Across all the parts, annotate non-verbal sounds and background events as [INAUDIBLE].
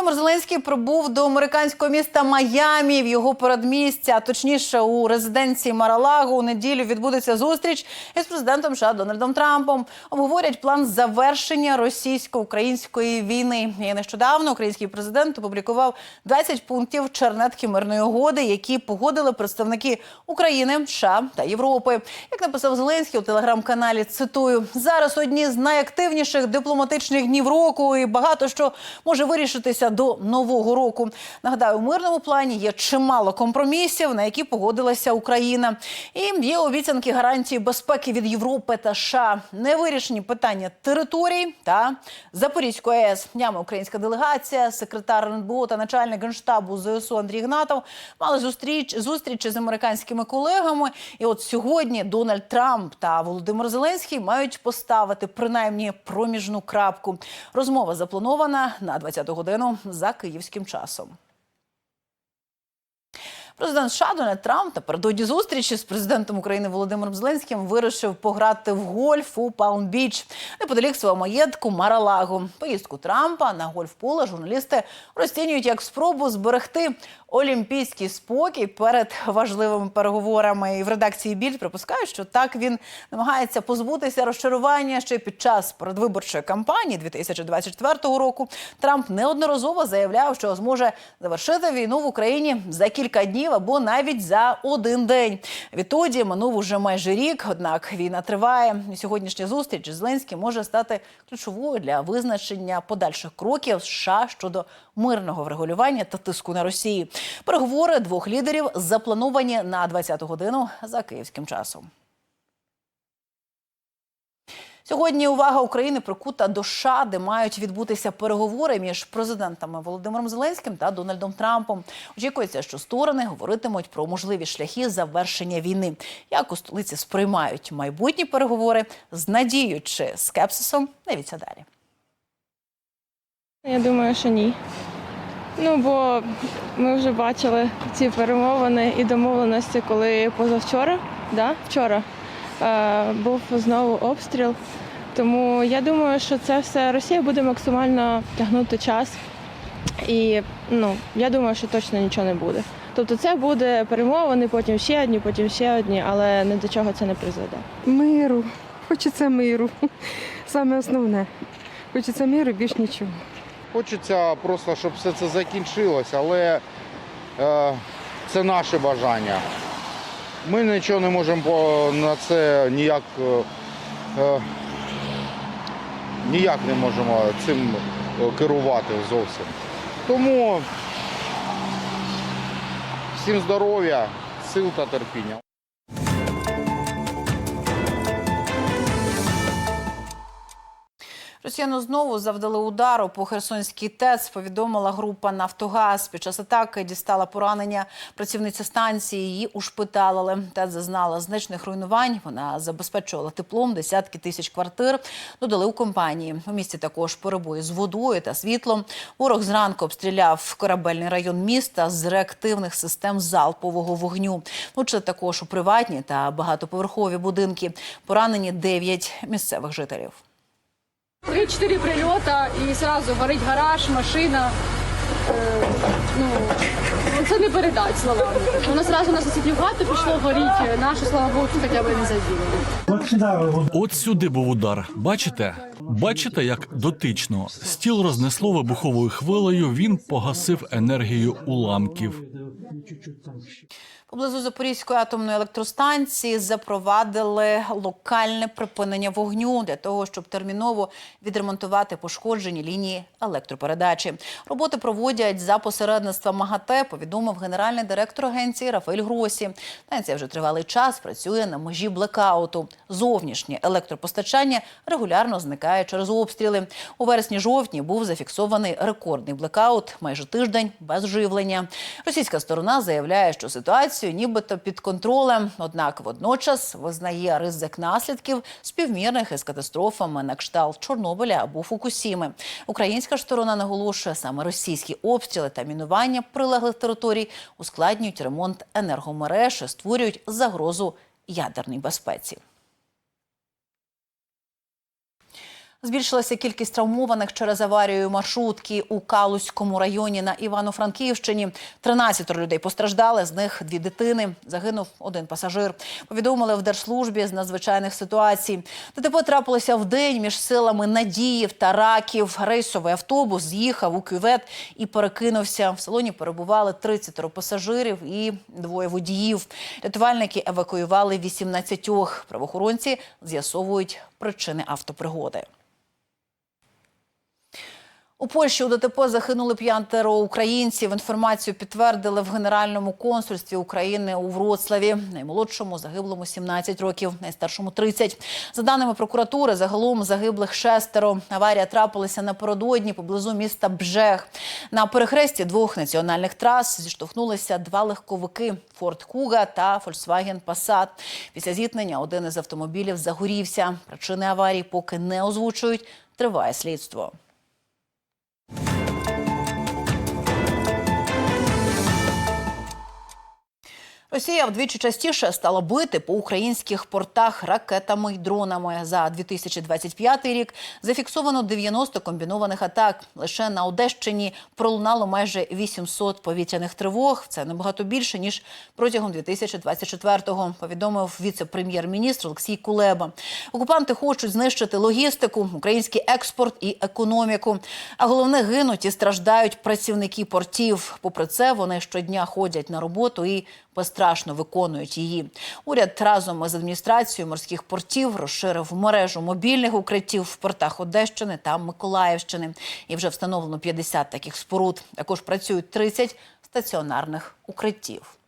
Володимир Зеленський прибув до американського міста Майамі в його передмістя, а точніше у резиденції Маралагу. У неділю відбудеться зустріч із президентом США Дональдом Трампом. Обговорять план завершення російсько-української війни. І нещодавно український президент опублікував 20 пунктів чернетки мирної угоди, які погодили представники України, США та Європи. Як написав Зеленський у телеграм-каналі, цитую зараз одні з найактивніших дипломатичних днів року, і багато що може вирішитися до нового року. Нагадаю, у мирному плані є чимало компромісів, на які погодилася Україна. І є обіцянки гарантії безпеки від Європи та США. Невирішені питання територій та Запорізької АЕС. Днями українська делегація, секретар РНБО та начальник генштабу ЗСУ Андрій Гнатов мали зустріч зустрічі з американськими колегами. І от сьогодні Дональд Трамп та Володимир Зеленський мають поставити принаймні проміжну крапку. Розмова запланована на 20-ту годину [LAUGHS] за київським часом. Президент США Дональд Трамп напередодні зустрічі з президентом України Володимиром Зеленським вирішив пограти в гольф у Палм-Біч неподалік свого маєтку Маралагу. Поїздку Трампа на гольф-поле журналісти розцінюють як спробу зберегти олімпійський спокій перед важливими переговорами. І в редакції Більд припускають, що так він намагається позбутися розчарування ще під час передвиборчої кампанії 2024 року. Трамп неодноразово заявляв, що зможе завершити війну в Україні за кілька днів або навіть за один день. Відтоді минув уже майже рік. Однак війна триває. Сьогоднішня зустріч з Зеленським може стати ключовою для визначення подальших кроків США щодо мирного врегулювання та тиску на Росії. Переговори двох лідерів заплановані на 20-ту годину за київським часом. Сьогодні увага України прикута до США, де мають відбутися переговори між президентами Володимиром Зеленським та Дональдом Трампом. Очікується, що сторони говоритимуть про можливі шляхи завершення війни. Як у столиці сприймають майбутні переговори з надією чи скепсисом? Дивіться далі. Я думаю, що ні. Ну, бо ми вже бачили ці перемовини і домовленості, коли позавчора, да? вчора, е, був знову обстріл. Тому я думаю, що це все Росія буде максимально тягнути час. І ну, я думаю, що точно нічого не буде. Тобто це буде перемовини, потім ще одні, потім ще одні, але ні до чого це не призведе. Миру. Хочеться миру. Саме основне. Хочеться миру, більш нічого. Хочеться просто, щоб все це закінчилось, але е, це наше бажання. Ми нічого не можемо на це ніяк, е, е, ніяк не можемо цим е, керувати зовсім. Тому всім здоров'я, сил та терпіння. Росіяни знову завдали удару по Херсонській ТЕЦ. Повідомила група Нафтогаз. Під час атаки дістала поранення працівниця станції. Її ушпиталили. ТЕЦ зазнала значних руйнувань. Вона забезпечувала теплом десятки тисяч квартир. Додали у компанії. У місті також перебої з водою та світлом. Ворог зранку обстріляв корабельний район міста з реактивних систем залпового вогню. Влучили також у приватні та багатоповерхові будинки. Поранені 9 місцевих жителів. Три-чотири прильота і сразу горить гараж, машина. Е, ну, це не передать словами. Воно сразу на сусідню хату пішло горіти. Нашу, слава Богу, хоча б не заділили. От сюди був удар. Бачите? Бачите, як дотично стіл рознесло вибуховою хвилею. Він погасив енергію уламків. Поблизу Запорізької атомної електростанції запровадили локальне припинення вогню для того, щоб терміново відремонтувати пошкоджені лінії електропередачі. Роботи проводять за посередництва МАГАТЕ, повідомив генеральний директор агенції Рафаель Гросі. Станція вже тривалий час працює на межі блекауту. Зовнішнє електропостачання регулярно зникає через обстріли. У вересні-жовтні був зафіксований рекордний блекаут, майже тиждень без живлення. Російська сторона заявляє, що ситуацію нібито під контролем, однак водночас визнає ризик наслідків співмірних із катастрофами на кшталт Чорнобиля або Фукусіми. Українська сторона наголошує, саме російські обстріли та мінування прилеглих територій ускладнюють ремонт енергомереж і створюють загрозу ядерній безпеці. Збільшилася кількість травмованих через аварію маршрутки у Калузькому районі на Івано-Франківщині. 13 людей постраждали, з них дві дитини. Загинув один пасажир. Повідомили в держслужбі з надзвичайних ситуацій. ДТП трапилося в день між силами Надіїв та Раків. Рейсовий автобус з'їхав у кювет і перекинувся. В салоні перебували 30 пасажирів і двоє водіїв. Рятувальники евакуювали 18. Правоохоронці з'ясовують причини автопригоди. У Польщі у ДТП загинули п'ятеро українців. Інформацію підтвердили в Генеральному консульстві України у Вроцлаві. Наймолодшому загиблому 17 років, найстаршому 30. За даними прокуратури, загалом загиблих шестеро. Аварія трапилася напередодні поблизу міста Бжег. На перехресті двох національних трас зіштовхнулися два легковики Форд Куга та Volkswagen Passat. Після зіткнення один із автомобілів загорівся. Причини аварії поки не озвучують. Триває слідство. Росія вдвічі частіше стала бити по українських портах ракетами й дронами. За 2025 рік зафіксовано 90 комбінованих атак. Лише на Одещині пролунало майже 800 повітряних тривог. Це набагато більше ніж протягом 2024-го, повідомив віце-прем'єр-міністр Олексій Кулеба. Окупанти хочуть знищити логістику, український експорт і економіку. А головне гинуть і страждають працівники портів. Попри це, вони щодня ходять на роботу і безстрашно виконують її. Уряд разом з адміністрацією морських портів розширив мережу мобільних укриттів в портах Одещини та Миколаївщини. І вже встановлено 50 таких споруд. Також працюють 30 стаціонарних укриттів.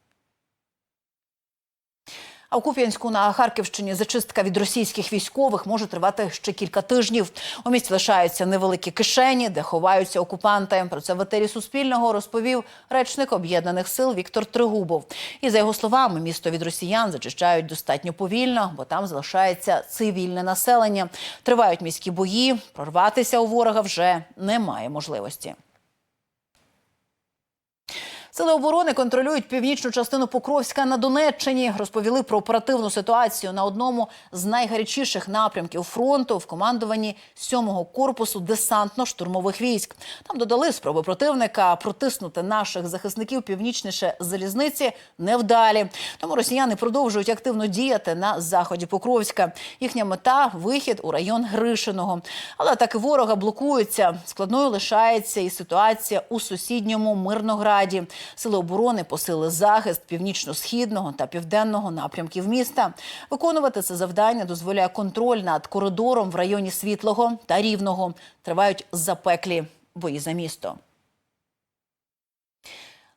А у Куп'янську на Харківщині зачистка від російських військових може тривати ще кілька тижнів. У місті лишаються невеликі кишені, де ховаються окупанти. Про це в етері Суспільного розповів речник об'єднаних сил Віктор Тригубов. І за його словами, місто від росіян зачищають достатньо повільно, бо там залишається цивільне населення. Тривають міські бої. Прорватися у ворога вже немає можливості. Сили оборони контролюють північну частину Покровська на Донеччині. Розповіли про оперативну ситуацію на одному з найгарячіших напрямків фронту в командуванні 7-го корпусу десантно-штурмових військ. Там додали спроби противника протиснути наших захисників північніше залізниці невдалі. Тому росіяни продовжують активно діяти на заході Покровська. Їхня мета вихід у район Гришиного. Але атаки ворога блокуються. Складною лишається і ситуація у сусідньому Мирнограді. Сили оборони посили захист північно-східного та південного напрямків міста. Виконувати це завдання дозволяє контроль над коридором в районі Світлого та Рівного. Тривають запеклі бої за місто.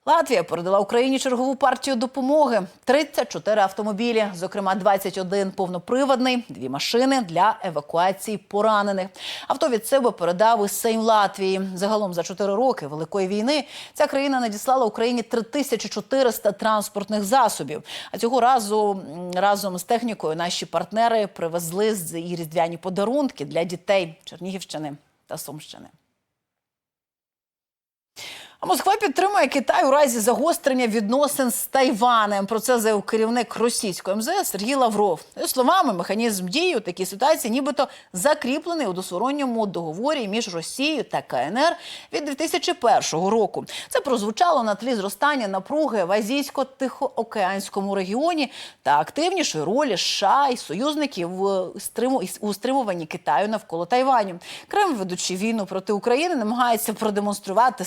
Латвія передала Україні чергову партію допомоги: 34 автомобілі, зокрема 21 повноприводний, дві машини для евакуації поранених. Авто від себе передав і Сейм Латвії. Загалом за 4 роки великої війни ця країна надіслала Україні 3400 транспортних засобів. А цього разу разом з технікою наші партнери привезли з і різдвяні подарунки для дітей Чернігівщини та Сумщини. А Москва підтримує Китай у разі загострення відносин з Тайванем. Про це заявив керівник російської МЗС Сергій Лавров. За словами, механізм дії у такій ситуації, нібито закріплений у двосторонньому договорі між Росією та КНР від 2001 року. Це прозвучало на тлі зростання напруги в азійсько-тихоокеанському регіоні та активнішої ролі США і союзників у стримуванні Китаю навколо Тайваню. Кремль, ведучи війну проти України, намагається продемонструвати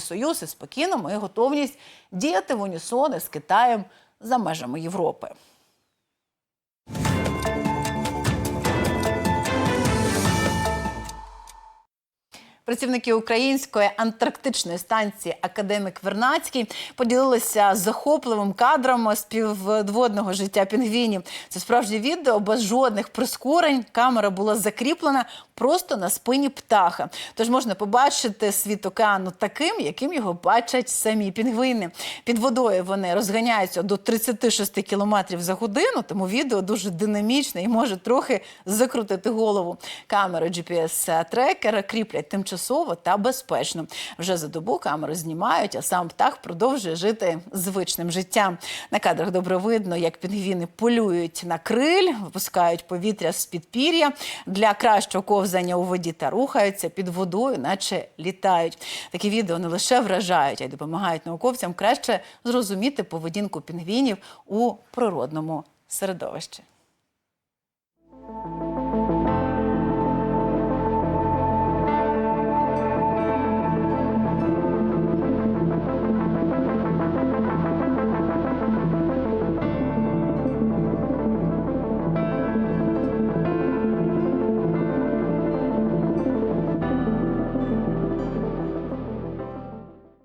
стратегічний союз і спокійно і готовність діяти в унісон із Китаєм за межами Європи. Працівники української антарктичної станції Академік Вернацький поділилися захопливим кадрами з підводного життя пінгвінів. Це справжнє відео без жодних прискорень. Камера була закріплена просто на спині птаха. Тож можна побачити світ океану таким, яким його бачать самі пінгвини. Під водою вони розганяються до 36 км за годину, тому відео дуже динамічне і може трохи закрутити голову. Камери GPS-трекера кріплять тимчасово тимчасово та безпечно. Вже за добу камери знімають, а сам птах продовжує жити звичним життям. На кадрах добре видно, як пінгвіни полюють на криль, випускають повітря з під пір'я для кращого ковзання у воді та рухаються під водою, наче літають. Такі відео не лише вражають, а й допомагають науковцям краще зрозуміти поведінку пінгвінів у природному середовищі.